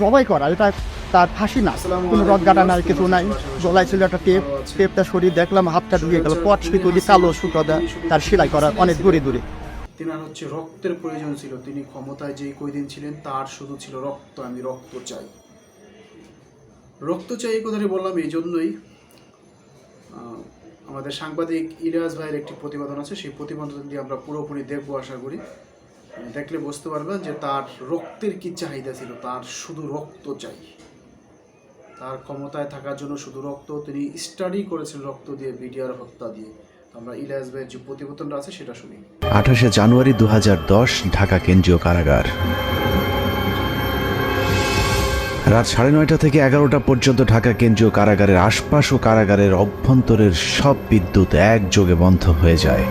জবাই করা এটা তার ফাঁসি না। কোনো রদ গাটা নাই কিছু নাই। গলায় ছিল একটা টেপ টেপটা সরিয়ে দেখলাম হাতটা ঢুকে গেল। পট দিয়ে কালো সুতো দেয় তার সেলাই করা অনেক দূরে দূরে। তেনার হচ্ছে রক্তের প্রয়োজন ছিল। তিনি ক্ষমতায় যেই কয়দিন ছিলেন তার শুধু ছিল রক্ত আমি রক্ত চাই। রক্ত চাই এই কথাটি বললাম এই জন্যই আমাদের সাংবাদিক ইলিয়াস ভাইয়ের একটি প্রতিবেদন আছে। সেই প্রতিবেদনটি আমরা পুরোপুরি দেখব আশা করি। দেখলে বুঝতে পারবেন যে তার রক্তের কি চাহিদা ছিল? তার শুধু রক্ত চাই। তার ক্ষমতায় থাকার জন্য শুধু রক্ত। তিনি স্টাডি করেছেন রক্ত দিয়ে, বিডিআর হত্যা দিয়ে। আমরা ইলিয়াস ভাইয়ের যে প্রতিবেদনটা আছে সেটা শুনি। আঠাশে জানুয়ারি দু হাজার দশ, ঢাকা কেন্দ্রীয় কারাগার। রাত সাড়ে নয়টা থেকে এগারোটা পর্যন্ত ঢাকা কেন্দ্রীয় কারাগারের আশপাশ ও কারাগারের অভ্যন্তরের সব বিদ্যুৎ একযোগে বন্ধ হয়ে যায়।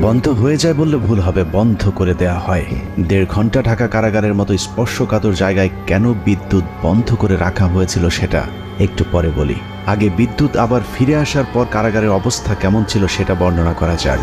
বন্ধ হয়ে যায় বললে ভুল হবে, বন্ধ করে দেয়া হয়। দেড় ঘণ্টা ঢাকা কারাগারের মতো স্পর্শকাতর জায়গায় কেন বিদ্যুৎ বন্ধ করে রাখা হয়েছিল সেটা একটু পরে বলি। আগে বিদ্যুৎ, আবার ফিরে আসার পর কারাগারের অবস্থা কেমন ছিল সেটা বর্ণনা করা যাক।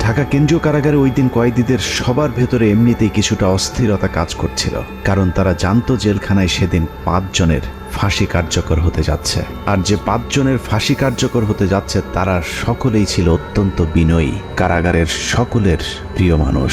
ঢাকা কেন্দ্রীয় কারাগারে ওই দিন কয়েদিদের সবার ভেতরে এমনিতেই কিছুটা অস্থিরতা কাজ করছিল, কারণ তারা জানতো জেলখানায় সেদিন পাঁচজনের ফাঁসি কার্যকর হতে যাচ্ছে। আর যে পাঁচজনের ফাঁসি কার্যকর হতে যাচ্ছে, তারা সকলেই ছিল অত্যন্ত বিনয়ী কারাগারের সকলের প্রিয় মানুষ।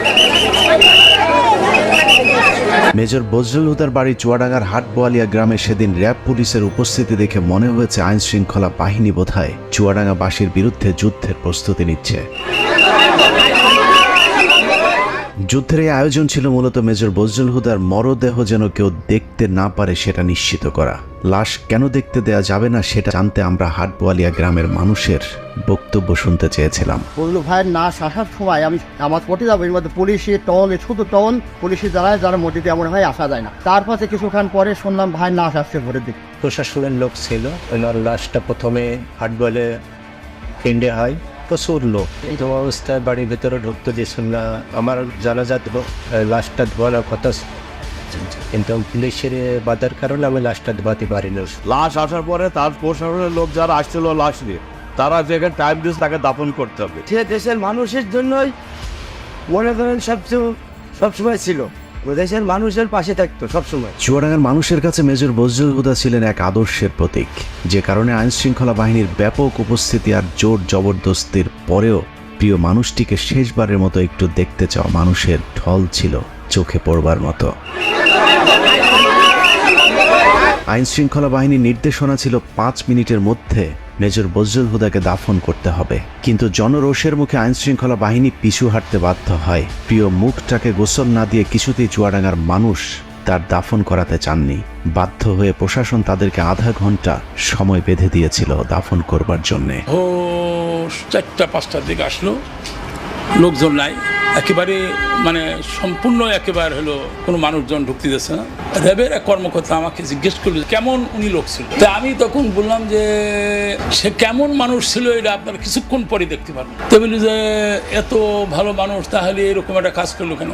মেজর বজরুল হুদার বাড়ি চুয়াডাঙ্গার হাটবোয়ালিয়া গ্রামে সেদিন র্যাব পুলিশের উপস্থিতি দেখে মনে হয়েছে আইনশৃঙ্খলা বাহিনী বোধহয় চুয়াডাঙ্গাবাসীর বিরুদ্ধে যুদ্ধের প্রস্তুতি নিচ্ছে। যুদ্ধের এই আয়োজন ছিল মূলত মেজর বজরুল হুদার মরদেহ যেন কেউ দেখতে না পারে সেটা নিশ্চিত করা। লাশ কেন দেখতে দেয়া যাবে না সেটা জানতে আমরা হাটবোয়ালিয়া গ্রামের মানুষের বক্তব্য শুনতে চেয়েছিলাম। বলল ভাইয়ের নাশ আসার সময় আমি আমার পটে যাব এর মধ্যে পুলিশি টন শুধু টন পুলিশি যারা যারা মসজিদে এমন ভাই আসা যায় না। তারপর কিছুক্ষণ পরে শুনলাম ভাইয়ের নাশ আসছে ভোরের দিকে। প্রশাসনের লোক ছিল ওনার লাশটা প্রথমে হাট বলে পিণ্ডে হয় প্রচুর লোক। এই তো অবস্থায় বাড়ির ভেতরে ঢুকতে দিয়েছিল না আমার জানাজাত লোক লাশটা ধোয়ানোর কথা কিন্তু পুলিশের বাধার কারণে আমি লাশটা ধোয়াতে পারিনি। লাশ আসার পরে তার প্রশাসনের লোক যারা আসছিল লাশ নিয়ে তারা যেখানে টাইম দিয়েছে তাকে দাপন করতে হবে। সে দেশের মানুষের জন্যই মনে করেন সবচেয়ে সবসময় ছিল। দেশের মানুষের পাশে থাকতো সবসময়। চুয়াডাঙ্গার মানুষের কাছে মেজর বজরুল হুদা ছিলেন এক আদর্শের প্রতীক। যে কারণে আইন শৃঙ্খলা বাহিনীর ব্যাপক উপস্থিতি আর জোর জবরদস্তির পরেও প্রিয় মানুষটিকে শেষবারের মতো একটু দেখতে চাও মানুষের ঢল ছিল চোখে পড়বার মতো। আইন শৃঙ্খলা বাহিনীর নির্দেশনা ছিল পাঁচ মিনিটের মধ্যে মেজর বজরুল হুদাকে দাফন করতে হবে। কিন্তু জনরোষের মুখে আইন শৃঙ্খলা বাহিনী পিছু হাঁটতে বাধ্য হয়। প্রিয় মুখটাকে গোসল না দিয়ে কিছুতেই চুয়াডাঙ্গার মানুষ তার দাফন করাতে চাননি। বাধ্য হয়ে প্রশাসন তাদেরকে আধা ঘণ্টা সময় বেঁধে দিয়েছিল দাফন করবার জন্যে। চারটা, পাঁচটার দিকে আসলো। লোকজন নাই। একেবারে মানে সম্পূর্ণ একেবারে হলো কোনো মানুষজন ঢুকতে দিচ্ছে না। র্যাবের এক কর্মকর্তা আমাকে জিজ্ঞেস করল কেমন উনি লোক ছিল? তা আমি তখন বললাম যে, সে কেমন মানুষ ছিল এটা আপনারা কিছুক্ষণ পরে দেখতে পারবেন। তো বলি যে, এত ভালো মানুষ, তাহলে এরকম একটা কাজ করল কেন?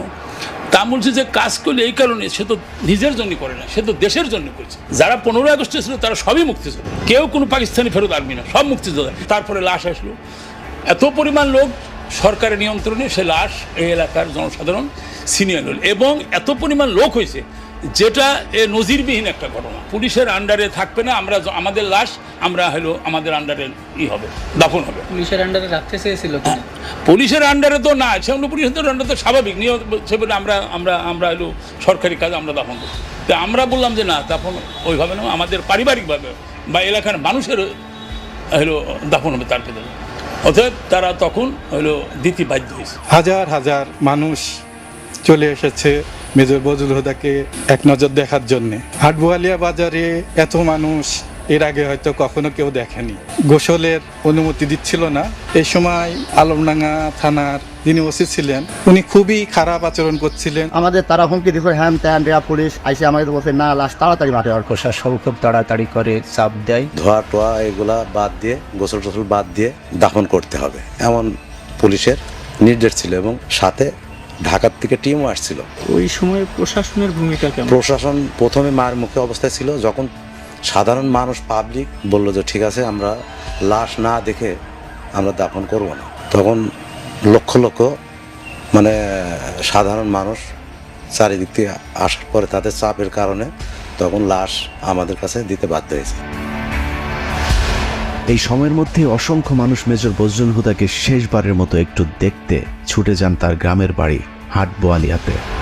তা বলছি যে, কাজ করলে এই কারণে সে তো নিজের জন্য করে না, সে তো দেশের জন্য করছে। যারা পনেরোই আগস্টে ছিল, তারা সবই মুক্তিযোদ্ধা। কেউ কোনো পাকিস্তানি ফেরত আর্মি না, সব মুক্তিযোদ্ধা। তারপরে লাশ আসলো। এত পরিমাণ লোক সরকারের নিয়ন্ত্রণে সে লাশ এই এলাকার জনসাধারণ সিনিয়র এবং এত পরিমাণ লোক হয়েছে যেটা এ নজিরবিহীন একটা ঘটনা। পুলিশের আন্ডারে থাকবে না আমরা আমাদের লাশ আমরা হলো আমাদের আন্ডারে ই হবে দাফন হবে। পুলিশের আন্ডারে রাখতে চেয়েছিল পুলিশের আন্ডারে তো না সেগুলো পুলিশের আন্ডারে তো স্বাভাবিক নিয়ম সে বলে আমরা আমরা আমরা হলো সরকারি কাজ আমরা দাফন করি তো আমরা বললাম যে না দাফন ওইভাবে না আমাদের পারিবারিকভাবে বা এলাকার মানুষের হলো দাফন হবে তার ভেতরে। অতএব তারা তখন হলো দিতে বাধ্য হয়েছে। হাজার হাজার মানুষ চলে এসেছে মেজর বজুল হুদাকে এক নজর দেখার জন্যে। হাটবোয়ালিয়া বাজারে এত মানুষ এর আগে হয়তো কখনো কেউ দেখেনি। গোসলের অনুমতি দিচ্ছিল না। এই সময় আলমডাঙ্গা থানার যিনি ওসি ছিলেন উনি খুবই খারাপ আচরণ করছিলেন। আমাদের তারা হুমকি দিচ্ছে হ্যান ত্যান রেয়া পুলিশ আইসে আমাদের বলছে না লাশ তাড়াতাড়ি মাঠে আর প্রশাসন খুব তাড়াতাড়ি করে চাপ দেয়। ধোয়া টোয়া এগুলা বাদ দিয়ে গোসল টোসল বাদ দিয়ে দাফন করতে হবে এমন পুলিশের নির্দেশ ছিল এবং সাথে ঢাকার থেকে টিমও আসছিল। ওই সময় প্রশাসনের ভূমিকা কেমন? প্রশাসন প্রথমে মার মুখে অবস্থায় ছিল যখন সাধারণ মানুষ পাবলিক বলল যে, ঠিক আছে, আমরা লাশ না দেখে আমরা দাফন করব না। তখন লক্ষ লক্ষ মানে সাধারণ মানুষ চারিদিক থেকে আসার পরে তাদের চাপের কারণে তখন লাশ আমাদের কাছে দিতে বাধ্য হয়েছে। এই সময়ের মধ্যে অসংখ্য মানুষ মেজর বজরুল হুদাকে শেষবারের মতো একটু দেখতে ছুটে যান তার গ্রামের বাড়ি হাট বোয়ালিয়াতে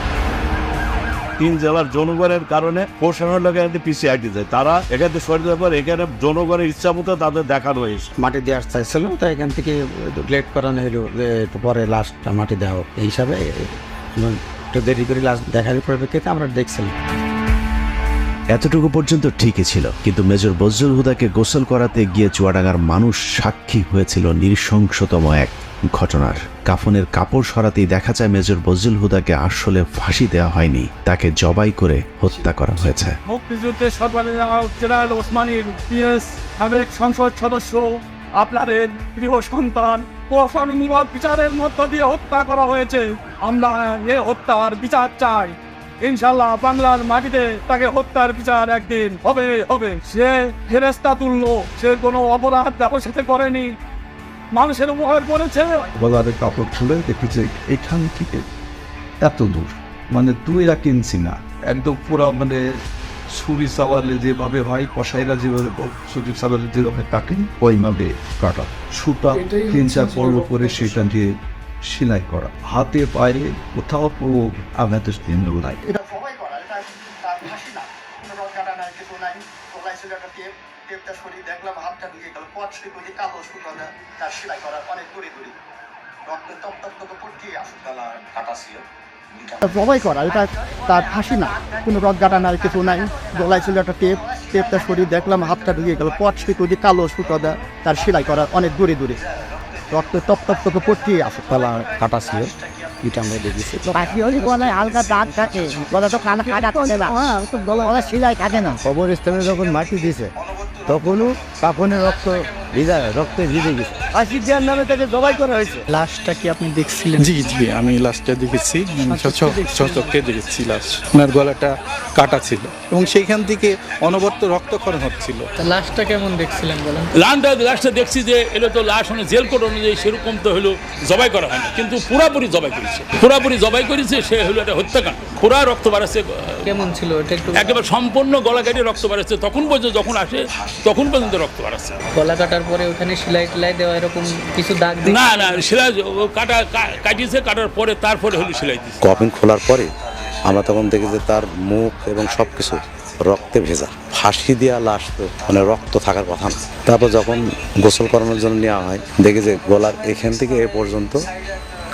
তিন জেলার জনগণের কারণে প্রশাসনের লোক এখানে পিছিয়ে হাঁটি যায় তারা এখান থেকে সরে যাওয়ার পর এখানে জনগণের ইচ্ছা মতো তাদের দেখানো হয়েছে। মাটি দেওয়ার চাইছিল তো এখান থেকে লেট করানো হলো যে পরে লাস্টটা মাটি দেওয়া হোক। এই হিসাবে একটু দেরি করে লাস্ট দেখার পরিপ্রেক্ষিতে আমরা দেখছিলাম। এতটুকু পর্যন্ত ঠিকই ছিল কিন্তু মেজর বজরুল হুদাকে গোসল করাতে গিয়ে চুয়াডাঙ্গার মানুষ সাক্ষী হয়েছিল নৃশংসতম এক ঘটনার কাফনের কাপড় সরাতেই দেখা যায় মেজর বজরুল হুদাকে আসলে ফাঁসি দেওয়া হয়নি, তাকে জবাই করে হত্যা করা হয়েছে। সাবেক সংসদ সদস্য, আপনাদের প্রিয় সন্তান প্রশাসনিক বিচারের মধ্য দিয়ে হত্যা করা হয়েছে। আমরা এ হত্যার বিচার চাই। ইনশাল্লাহ বাংলার মাটিতে তাকে হত্যার বিচার একদিন হবে হবে। সে ফেরেস্তা তুললো সে কোনো অপরাধ সাথে করেনি। মানুষের উপকার করেছে গলার কাপড় খুলে দেখি যে এখান থেকে এত দূর। মানে দুই এরা কিনছি না। একদম পুরো মানে ছুরি চাওয়ালে যেভাবে হয় কষাইরা যেভাবে ছুরি চাওয়ালে যেভাবে কাটেন ওইভাবে কাটা। সুতা তিন চার পর্ব করে সেটা দিয়ে সেলাই করা। হাতে পায়ে কোথাও পুরো আঘাতের চিহ্ন নাই। সরিয়ে দেখলাম হাতটা ঢুকে গেল সুতো দিয়ে কালো দেয়, তার সেলাই করার অনেক দূরে দূরে। কাটা করা এটা তার ফাঁসি না। কোনো রক গাটা নাই কিছু নাই। গলায় ছিল একটা টেপ টেপটা শরীর দেখলাম হাতটা ঢুকে গেল পট দিয়ে কালো দেয়, তার সেলাই করা অনেক দূরে দূরে। রক্ত টপ টপ টপ পড়তে আসে গলা কাটা ছিল এটা আমরা দেখেছি। পাখি হলে গলায় হালকা দাগ থাকে গলা তো কানা কাটা থাকে না। গলা সিলাই থাকে না। কবরস্থানে যখন মাটি দিছে তখনও কাফনের রক্ত ভিজা রক্তে ভিজে গেছে। ফাঁসি দেওয়ার নামে তাকে জবাই করা হয়েছে। লাশটা কি আপনি দেখছিলেন? জি জি আমি লাশটা দেখেছি চোখে দেখেছি লাশ। ওনার গলাটা কাটা ছিল এবং সেইখান থেকে অনবর্ত রক্তক্ষরণ হচ্ছিল। তা লাশটা কেমন দেখছিলেন বলেন? লাশটা লাশটা দেখছি যে এটা তো লাশ মানে জেল কোড অনুযায়ী সেরকম তো হলো জবাই করা হয়নি কিন্তু পুরাপুরি জবাই করেছে। পুরাপুরি জবাই করেছে সে হলো একটা হত্যাকাণ্ড। পুরা রক্ত বাড়াচ্ছে কেমন ছিল এটা একটু একেবারে সম্পূর্ণ গলা কেটে রক্ত বাড়াচ্ছে তখন পর্যন্ত যখন আসে তখন পর্যন্ত রক্ত বাড়াচ্ছে গলা কাটার পরে ওখানে সেলাই টেলাই দেওয়া এরকম কিছু দাগ না না সেলাই ও কাটা কা- কাটিয়েছে কাটার পরে তারপরে হলো সেলাই দিচ্ছে কফিন খোলার পরে আমরা তখন দেখি যে তার মুখ এবং সব কিছু রক্তে ভেজা ফাঁসি দেওয়া লাশ তো মানে রক্ত থাকার কথা না। তারপর যখন গোসল করানোর জন্য নেওয়া হয় দেখি যে গলার এখান থেকে এ পর্যন্ত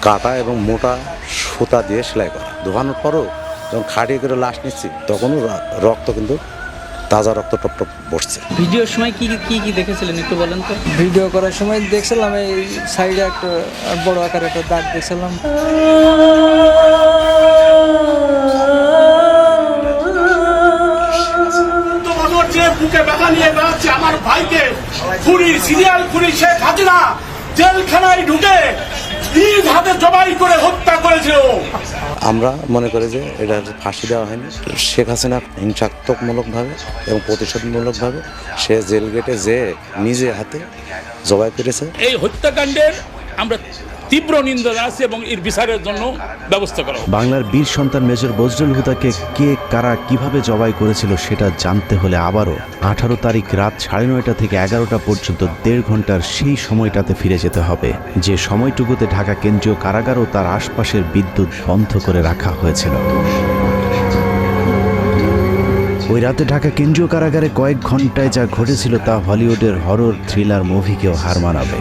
কাটা এবং মোটা সুতা দিয়ে সেলাই করা। ধোয়ানোর পরও যখন খাটিয়ে করে লাশ নিচ্ছি তখনও রক্ত কিন্তু তাজা রক্ত টপ টপ বসছে। ভিডিওর সময় কি কি কি দেখেছিলেন একটু বলেন তো? ভিডিও করার সময় দেখছিলাম এই সাইডে একটা বড় আকারে একটা দাগ দেখছিলাম। বুকে ব্যথা নিয়ে বেড়াচ্ছে আমার ভাইকে। খুনি সিরিয়াল খুনি শেখ হাসিনা জেলখানায় ঢুকে নিজ হাতে জবাই করে হত্যা করেছিল। আমরা মনে করি যে এটা ফাঁসি দেওয়া হয়নি। শেখ হাসিনা হিংসাত্মকমূলকভাবে এবং প্রতিশোধমূলকভাবে সে জেল গেটে যে নিজে হাতে জবাই করেছে। এই হত্যাকাণ্ডের আমরা তীব্র নিন্দা জানাচ্ছি এবং এর বিচারের জন্য ব্যবস্থা করা বাংলার বীর সন্তান মেজর বজরুল হুদাকে কে, কারা, কীভাবে জবাই করেছিল সেটা জানতে হলে আবারও আঠারো তারিখ রাত সাড়ে নয়টা থেকে এগারোটা পর্যন্ত দেড় ঘণ্টার সেই সময়টাতে ফিরে যেতে হবে। যে সময়টুকুতে ঢাকা কেন্দ্রীয় কারাগার ও তার আশপাশের বিদ্যুৎ বন্ধ করে রাখা হয়েছিল। ওই রাতে ঢাকা কেন্দ্রীয় কারাগারে কয়েক ঘন্টায় যা ঘটেছিল তা হলিউডের হরর থ্রিলার মুভিকেও হার মানাবে।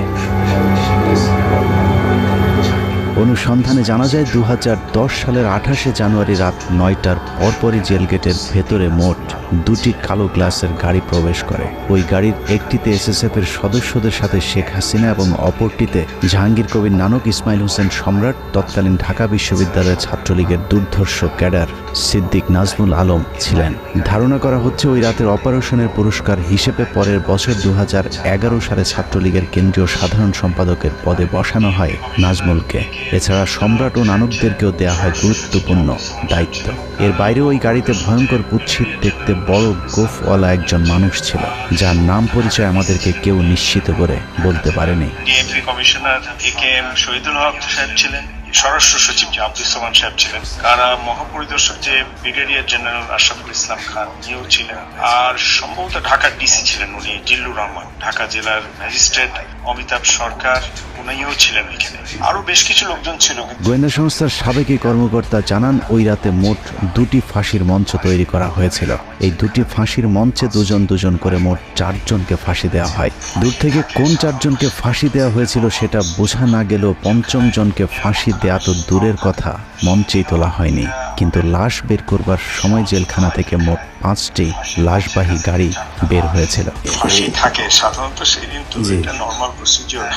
অনুসন্ধানে জানা যায় দু হাজার দশ সালের আঠাশে জানুয়ারি রাত নয়টার পরপরই জেল গেটের ভেতরে মোট দুটি কালো গ্লাসের গাড়ি প্রবেশ করে। ওই গাড়ির একটিতে এসএসএফ এর সদস্যদের সাথে শেখ হাসিনা এবং অপরটিতে জাহাঙ্গীর কবির নানক ইসমাইল হোসেন সম্রাট, তৎকালীন ঢাকা বিশ্ববিদ্যালয়ের ছাত্রলীগের দুর্ধর্ষ ক্যাডার সিদ্দিক নাজমুল আলম ছিলেন। ধারণা করা হচ্ছে, ওই রাতের অপারেশনের পুরস্কার হিসেবে পরের বছর দু হাজার এগারো সালে ছাত্রলীগের কেন্দ্রীয় সাধারণ সম্পাদকের পদে বসানো হয় নাজমুলকে। এছাড়া সম্রাট ও নানকদেরকেও দেয়া হয় গুরুত্বপূর্ণ দায়িত্ব। এর বাইরে ওই গাড়িতে ভয়ঙ্কর কুৎসিত দেখতে বড় গোফওয়ালা একজন মানুষ ছিল, যার নাম পরিচয় আমাদেরকে কেউ নিশ্চিত করে বলতে পারেনি। কমিশনার শহীদুল হক সাহেব ছিলেন। স্বরাষ্ট্র সচিব যে আব্দুল সালাম সাহেব ছিলেন। কারা? মহাপরিদর্শক যে ব্রিগেডিয়ার জেনারেল আশরাফুল ইসলাম খান ইও ছিলেন। আর সম্ভবত ঢাকার ডিসি ছিলেন উনি, জিল্লুর রহমান। ঢাকা জেলার ম্যাজিস্ট্রেট অমিতাভ সরকার উনিও ছিলেন এখানে। আরও বেশ কিছু লোকজন ছিল। গোয়েন্দা সংস্থার সাবেক কর্মকর্তা জানান, ওই রাতে মোট দুটি ফাঁসির মঞ্চ তৈরি করা হয়েছিল। এই দুটি ফাঁসির মঞ্চে দুজন দুজন করে মোট চারজনকে ফাঁসি দেওয়া হয়। দূর থেকে কোন চারজনকে ফাঁসি দেওয়া হয়েছিল সেটা বোঝা না গেলেও পঞ্চম জনকে ফাঁসি দেওয়া এত দূরের কথা মঞ্চেই তোলা হয়নি কিন্তু লাশ বের করবার সময় জেলখানা থেকে মোট পাঁচটি লাশবাহী গাড়ি বের হয়েছিল। থাকে সাধারণত সেই দিন তো এটা নর্মাল প্রসিজিওর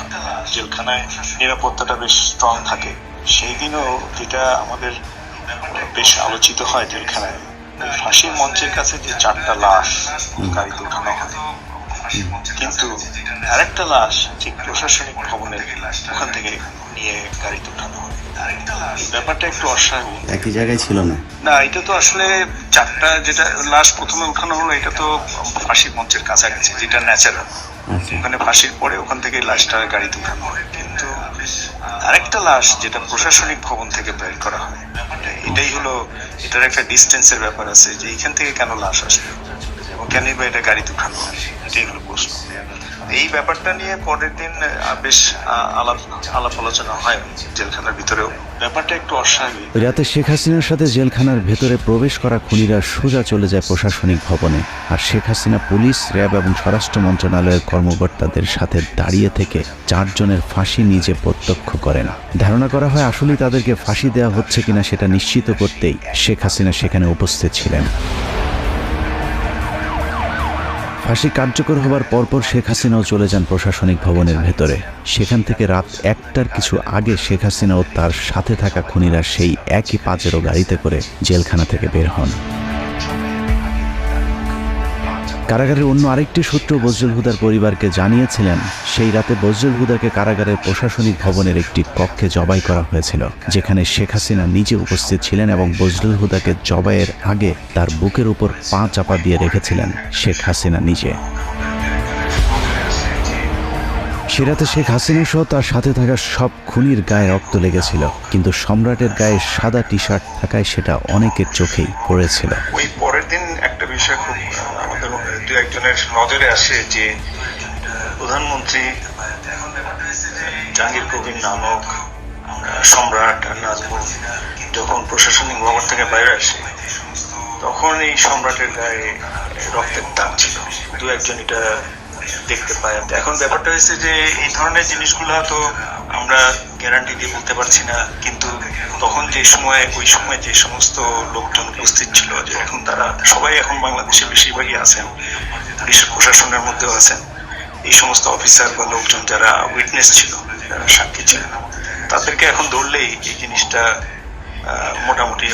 জেলখানায় নিরাপত্তাটা বেশ স্ট্রং থাকে। সেই দিনও যেটা আমাদের বেশ আলোচিত হয় জেলখানায় ফাঁসির মঞ্চের কাছে যে চারটা লাশ গাড়িতে উঠানো হয়। কিন্তু আরেকটা লাশ ঠিক প্রশাসনিক ভবনের ওখান থেকে নিয়ে গাড়িতে উঠানো হয়। ব্যাপারটা একটু অস্বাভাবিক। একই জায়গায় ছিল না। না এটা তো আসলে চারটা যেটা লাশ প্রথমে উঠানো হলো এটা তো ফাঁসির মঞ্চের কাছাকাছি যেটা ন্যাচারাল ওখানে ফাঁসির পরে ওখান থেকে লাশটা গাড়িতে উঠানো হয়। কিন্তু আরেকটা লাশ যেটা প্রশাসনিক ভবন থেকে বের করা হয় এটাই হলো এটার একটা ডিস্টেন্সের ব্যাপার আছে যে এখান থেকে কেন লাশ আসবে কেনই বা এটা এটাই হলো প্রশ্ন। এই ব্যাপারটা নিয়ে পরের দিন বেশ আলাপ আলাপ আলোচনা হয় জেলখানার ভিতরেও। ব্যাপারটা একটু অস্বাভাবিক। রাতে শেখ হাসিনার সাথে জেলখানার ভেতরে প্রবেশ করা খুনিরা সোজা চলে যায় প্রশাসনিক ভবনে। আর শেখ হাসিনা পুলিশ, র্যাব এবং স্বরাষ্ট্র মন্ত্রণালয়ের কর্মকর্তাদের সাথে দাঁড়িয়ে থেকে চারজনের ফাঁসি নিজে প্রত্যক্ষ করেন ধারণা করা হয় আসলেই তাদেরকে ফাঁসি দেওয়া হচ্ছে কিনা সেটা নিশ্চিত করতেই শেখ হাসিনা সেখানে উপস্থিত ছিলেন। ফাঁসি কার্যকর হবার পরপর শেখ হাসিনাও চলে যান প্রশাসনিক ভবনের ভেতরে। সেখান থেকে রাত একটার কিছু আগে শেখ হাসিনা ও তার সাথে থাকা খুনিরা সেই একই পাঁচেরও গাড়িতে করে জেলখানা থেকে বের হন। কারাগারের অন্য আরেকটি সূত্র বজরুল হুদার পরিবারকে জানিয়েছিলেন, সেই রাতে বজরুল হুদাকে কারাগারের প্রশাসনিক ভবনের একটি কক্ষে জবাই করা হয়েছিল, যেখানে শেখ হাসিনা নিজে উপস্থিত ছিলেন এবং বজরুল হুদাকে জবাইয়ের আগে তার বুকের উপর পা চাপা দিয়ে রেখেছিলেন শেখ হাসিনা নিজে। সে রাতে শেখ হাসিনা সহ তার সাথে থাকা সব খুনির গায়ে রক্ত লেগেছিল, কিন্তু সম্রাটের গায়ে সাদা টি শার্ট থাকায় সেটা অনেকের চোখেই পড়েছিল। ওই পরের দিন একটা বিষয় খুব একজনের নজরে আসে যে, প্রধানমন্ত্রী জাহাঙ্গীর কবির নানক সম্রাট নাজমুল যখন প্রশাসনিক ভবন থেকে বাইরে আসে, তখন এই সম্রাটের গায়ে রক্তের দাগ ছিল। দু একজন এটা দেখতে পায়। এখন ব্যাপারটা হয়েছে যে, এই ধরনের জিনিসগুলো তো আমরা গ্যারান্টি দিয়ে বলতে পারছি না, কিন্তু তখন যে সময়, ওই সময় যে সমস্ত লোকজন উপস্থিত ছিল, যে এখন তারা, সবাই এখন বাংলাদেশে বেশিরভাগই আছেন পুলিশের প্রশাসনের মধ্যেও আছেন। এই সমস্ত অফিসার বা লোকজন যারা উইটনেস ছিল, যারা সাক্ষী ছিলেন, তাদেরকে এখন ধরলেই এই জিনিসটা মোটামুটি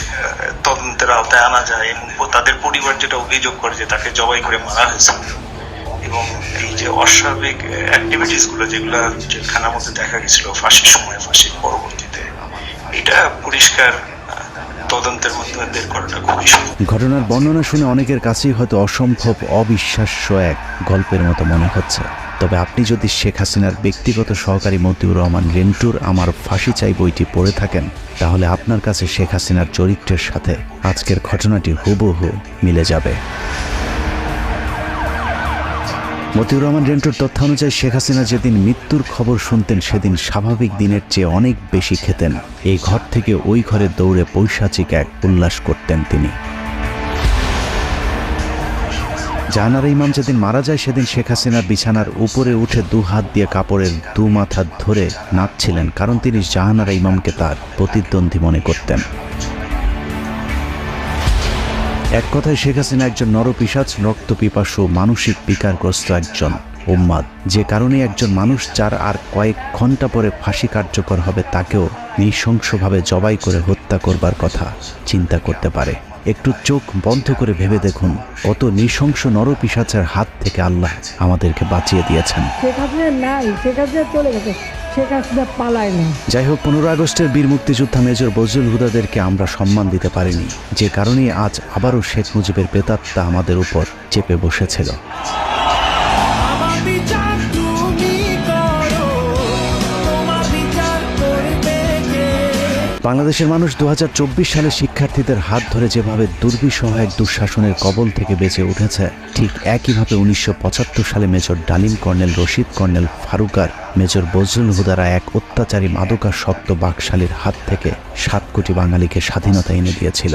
তদন্তের আওতায় আনা যায় এবং তাদের পরিবার যেটা অভিযোগ করে যে তাকে জবাই করে মারা হয়েছে। এবং এই যে অস্বাভাবিক অ্যাক্টিভিটিসগুলো যেগুলো জেলখানার মধ্যে দেখা গেছিল, ফাঁসির সময়, ফাঁসির পরবর্তীতে এটা পরিষ্কার তদন্তের বের করাটা খুবই ঘটনার বর্ণনা শুনে অনেকের কাছেই হয়তো অসম্ভব অবিশ্বাস্য এক গল্পের মতো মনে হচ্ছে। তবে আপনি যদি শেখ হাসিনার ব্যক্তিগত সহকারী মতিউর রহমান রেন্টুর আমার ফাঁসি চাই বইটি পড়ে থাকেন, তাহলে আপনার কাছে শেখ হাসিনার চরিত্রের সাথে আজকের ঘটনাটি হুবহু মিলে যাবে। মতিউর রহমান রেন্টুর তথ্য অনুযায়ী শেখ হাসিনা যেদিন মৃত্যুর খবর শুনতেন, সেদিন স্বাভাবিক দিনের চেয়ে অনেক বেশি খেতেন। এই ঘর থেকে ওই ঘরে দৌড়ে পৈশাচিক এক উল্লাস করতেন তিনি। জাহানারা ইমাম যেদিন মারা যায়, সেদিন শেখ হাসিনা বিছানার উপরে উঠে দু হাত দিয়ে কাপড়ের দু মাথা ধরে নাচছিলেন, কারণ তিনি জাহানারা ইমামকে তার প্রতিদ্বন্দ্বী মনে করতেন। এক কথায় শেখ হাসিনা একজন নরপিসাচ রক্তপিপাসু, মানসিক বিকারগ্রস্ত একজন উম্মাদ। যে কারণে একজন মানুষ যার আর কয়েক ঘণ্টা পরে ফাঁসি কার্যকর হবে, তাকেও নৃশংসভাবে জবাই করে হত্যা করবার কথা চিন্তা করতে পারে। একটু চোখ বন্ধ করে ভেবে দেখুন কত নৃশংস নরপিসাচের হাত থেকে আল্লাহ আমাদেরকে বাঁচিয়ে দিয়েছেন। শেখ হাসিনা নাই, শেখ হাসিনা চলে গেছে। যাই হোক, পনেরো আগস্টের বীর মুক্তিযোদ্ধা মেজর বজরুল হুদাদেরকে আমরা সম্মান দিতে পারিনি। যে কারণে আজ আবারও শেখ মুজিবের প্রেতাত্মা আমাদের উপর চেপে বসেছিল। বাংলাদেশের মানুষ দু হাজার চব্বিশ সালে শিক্ষার্থীদের হাত ধরে যেভাবে দুর্বিষহ এক দুঃশাসনের কবল থেকে বেঁচে উঠেছে ঠিক একইভাবে উনিশশো পঁচাত্তর সালে major Dalim colonel Rashid colonel ফারুকার major Bazlul হুদারা এক অত্যাচারী মাদকাসক্ত বাকশালীর হাত থেকে সাত কোটি বাঙালিকে স্বাধীনতা এনে দিয়েছিল.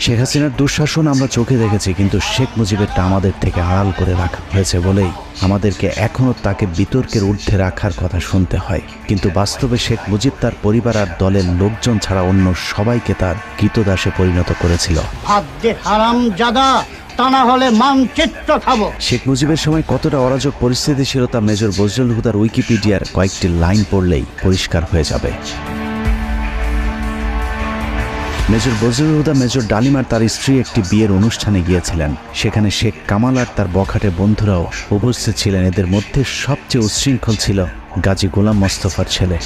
শেখ হাসিনার দুঃশাসন আমরা চোখে দেখেছি কিন্তু শেখ মুজিবেরটা আমাদের থেকে আড়াল করে রাখা হয়েছে বলেই আমাদেরকে এখনও তাকে বিতর্কের ঊর্ধ্বে রাখার কথা শুনতে হয়। কিন্তু বাস্তবে শেখ মুজিব তার পরিবার আর দলের লোকজন ছাড়া অন্য সবাইকে তার কৃতদাসে পরিণত করেছিল। হারাম জাদা তা না হলে মানচিত্র খাব। শেখ মুজিবের সময় কতটা অরাজক পরিস্থিতি ছিল তা মেজর বজরুল হুদার উইকিপিডিয়ার কয়েকটি লাইন পড়লেই পরিষ্কার হয়ে যাবে। মেজর বজরুল হুদা মেজর ডালিমার তার স্ত্রী একটি বিয়ের অনুষ্ঠানে গিয়েছিলেন। সেখানে শেখ কামাল আর তার বখাটে বন্ধুরাও উপস্থিত ছিলেন। এদের মধ্যে সবচেয়ে উচ্ছৃঙ্খল ছিল গাজী গোলাম মোস্তফার ছেলে।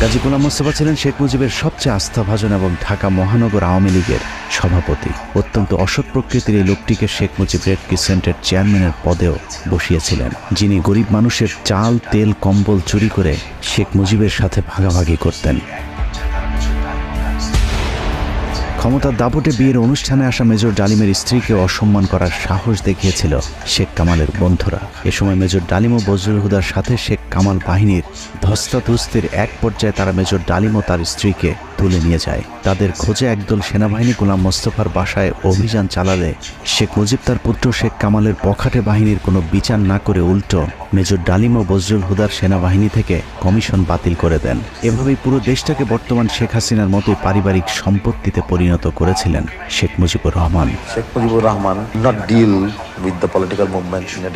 গাজী গোলাম মোস্তফা ছিলেন শেখ মুজিবের সবচেয়ে আস্থাভাজন এবং ঢাকা মহানগর আওয়ামী লীগের সভাপতি। অত্যন্ত অসৎ প্রকৃতির এই লোকটিকে শেখ মুজিব রেড ক্রিসেন্টের চেয়ারম্যানের পদেও বসিয়েছিলেন, যিনি গরিব মানুষের চাল, তেল, কম্বল চুরি করে শেখ মুজিবের সাথে ভাগাভাগি করতেন। ক্ষমতার দাপটে বিয়ের অনুষ্ঠানে আসা মেজর ডালিমের স্ত্রীকে অসম্মান করার সাহস দেখিয়েছিল শেখ কামালের বন্ধুরা। এ সময় মেজর ডালিম ও বজরুল হুদার সাথে শেখ কামাল বাহিনীর ধস্তাধস্তির এক পর্যায়ে তারা মেজর ডালিম ও তার স্ত্রীকে তুলে নিয়ে যায়। তাদের খোঁজে একদল সেনাবাহিনী গোলাম মোস্তফার বাসায় অভিযান চালালে শেখ মুজিব তার পুত্র শেখ কামালের পখাটে বাহিনীর কোনো বিচার না করে উল্টো মেজর ডালিম ও বজরুল হুদার সেনাবাহিনী থেকে কমিশন বাতিল করে দেন। এভাবেই পুরো দেশটাকে বর্তমান শেখ হাসিনার মতোই পারিবারিক সম্পত্তিতে পরিণত করেছিলেন Sheikh Mujibur Rahman. Sheikh Mujibur Rahman not deal with the political movement in a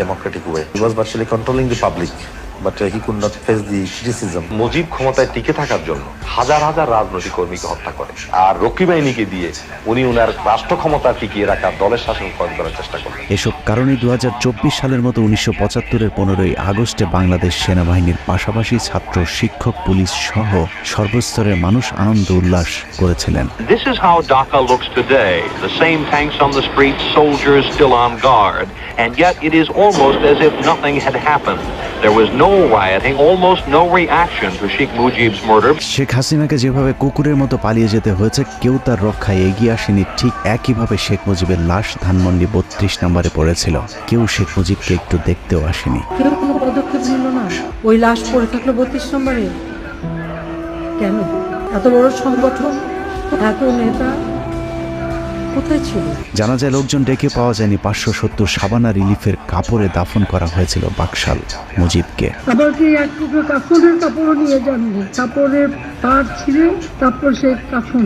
but uh, he could not face the criticism. Mujib ক্ষমতায় টিকে থাকার জন্য হাজার হাজার রাজনৈতিক কর্মীকে হত্যা করে আর রক্ষী বাহিনীকে দিয়ে উনি উনার রাষ্ট্র ক্ষমতা টিকিয়ে রাখার দলের শাসন কায়েম করার চেষ্টা করেন এসব কারণে দু সালের মতো উনিশশো পঁচাত্তরের পনেরোই আগস্টে বাংলাদেশ সেনাবাহিনীর পাশাপাশি ছাত্র শিক্ষক পুলিশ সহ সর্বস্তরের মানুষ আনন্দ উল্লাস করেছিলেন This is how Dhaka looks today. The same tanks on the streets, soldiers still on guard, and yet it is almost as if nothing had happened. There was no rioting, almost no reaction to Sheikh Mujib's murder. Sheikh হাসিনাকে যেভাবে কুকুরের মতো পালিয়ে যেতে হয়েছে কেউ তার রক্ষায় এগিয়ে আসেনি। ঠিক একইভাবে শেখ মুজিবের লাশ ধানমন্ডি বত্রিশ নম্বরে পড়েছিল। কেউ শেখ মুজিবকে একটু দেখতেও আসেনি। কেউ কোনো পদক্ষেপ নিল না? ওই লাশ পড়ে থাকল বত্রিশ নম্বরে? কেন? এত বড় সংগঠন? এত নেতা? কোথায় ছিল? জানা যায় লোকজন ডেকে পাওয়া যায়নি পাঁচশো সত্তর সাবানা রিলিফের কাপড়ে দাফন করা হয়েছিল বাকশাল মুজিবকে। আবার কি এক টুকরো কাপড়ের কাপড়ও নিয়ে যাননি? কাপড়ের পাট ছিঁড়ে তারপর সেই কাফন।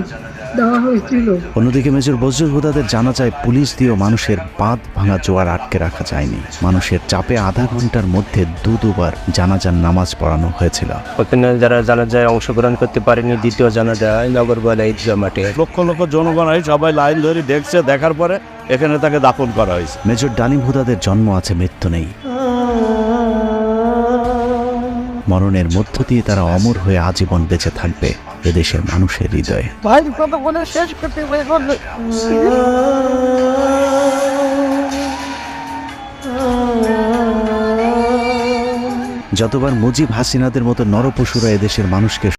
দেওয়া হয়েছিল। অন্যদিকে মেজর বজরুল হুদাদের জানা যায় পুলিশ দিয়েও মানুষের বাঁধ ভাঙা জোয়ার আটকে রাখা যায়নি। মানুষের চাপে আধা ঘণ্টার মধ্যে দু দুবার জানাজার নামাজ পড়ানো হয়েছিল। ওখানে যারা জানা যায় অংশগ্রহণ করতে পারেনি দ্বিতীয় জানা যায় নগরবালা ঈদগাহ মাঠে লক্ষ লক্ষ জনগণ সবাই লাইন ধরে দেখছে দেখার পরে এখানে তাকে দাফন করা হয়েছে। মেজর ডালিম হুদাদের জন্ম আছে মৃত্যু নেই। মরণের মধ্য দিয়ে তারা অমর হয়ে আজীবন বেঁচে থাকবে। এদেশের মানুষের হৃদয়ে। ভাই কত বলে শেষ করতে যতবার মুজিব হাসিনাদের মতো নরপশুরা এদেশের মানুষকে